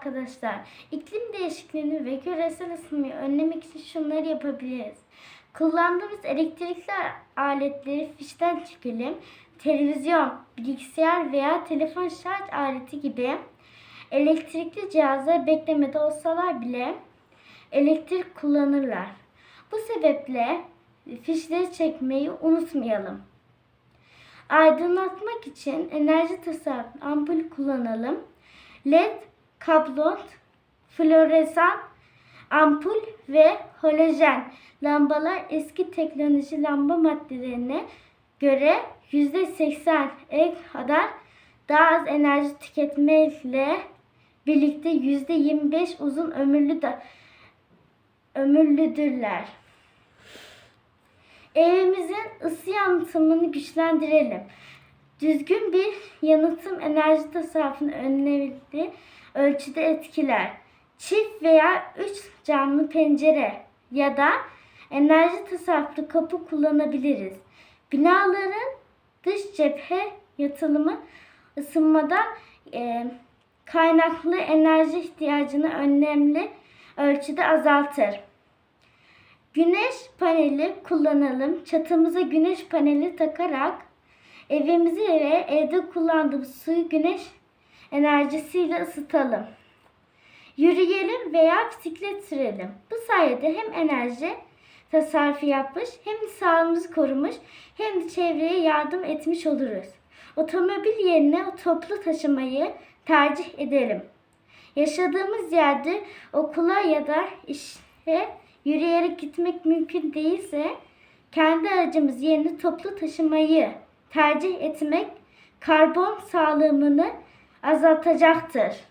arkadaşlar. İklim değişikliğini ve küresel ısınmayı önlemek için şunları yapabiliriz. Kullandığımız elektrikli aletleri fişten çekelim. Televizyon, bilgisayar veya telefon şarj aleti gibi elektrikli cihazlar beklemede olsalar bile elektrik kullanırlar. Bu sebeple fişleri çekmeyi unutmayalım. Aydınlatmak için enerji tasarruf ampul kullanalım. LED, kablot, floresan, ampul ve halojen lambalar eski teknoloji lamba maddelerine göre %80'e kadar daha az enerji tüketmeyle birlikte %25 uzun ömürlü de ömürlüdürler. Evimizin ısı yansımını güçlendirelim. Düzgün bir yanıtım enerji tasarrufunu önlenebildiği ölçüde etkiler. Çift veya üç camlı pencere ya da enerji tasarruflu kapı kullanabiliriz. Binaların dış cephe yatılımı ısınmadan e, kaynaklı enerji ihtiyacını önemli ölçüde azaltır. Güneş paneli kullanalım. Çatımıza güneş paneli takarak evimizi ve evde kullandığımız suyu güneş enerjisiyle ısıtalım. Yürüyelim veya bisiklet sürelim. Bu sayede hem enerji tasarrufu yapmış, hem de sağlığımızı korumuş, hem de çevreye yardım etmiş oluruz. Otomobil yerine toplu taşımayı tercih edelim. Yaşadığımız yerde okula ya da işe yürüyerek gitmek mümkün değilse kendi aracımız yerine toplu taşımayı tercih etmek karbon salımını azaltacaktır.